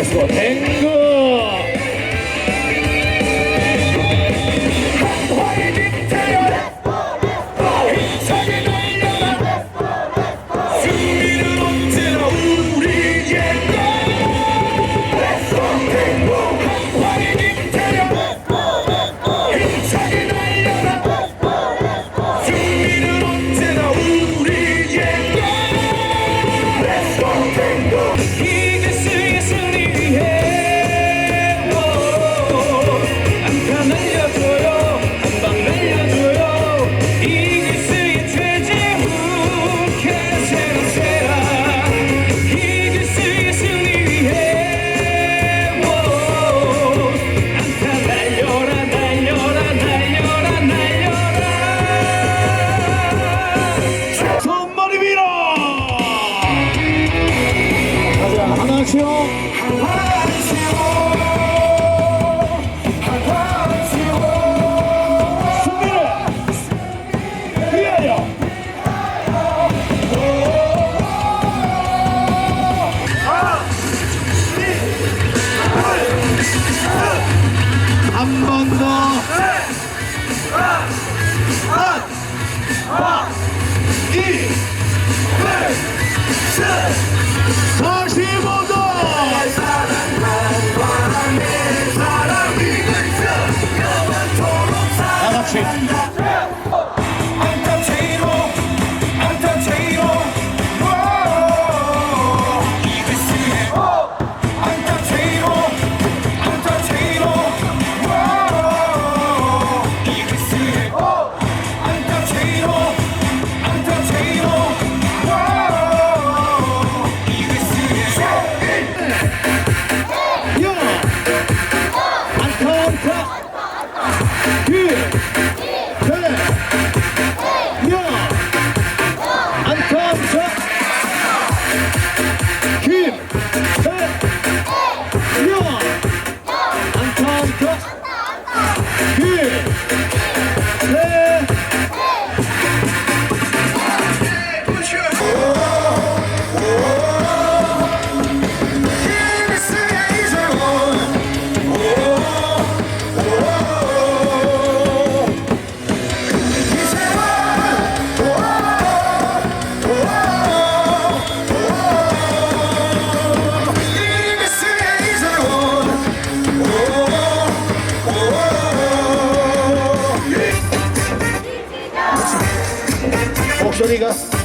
Let's go. Hey. 주십시오. 승리를 위하여 한 번 더. 이, 둘, 셋, 넷. 안타 안타 기대여 안타 안타 기대여 안타 안타 기대 Rodríguez.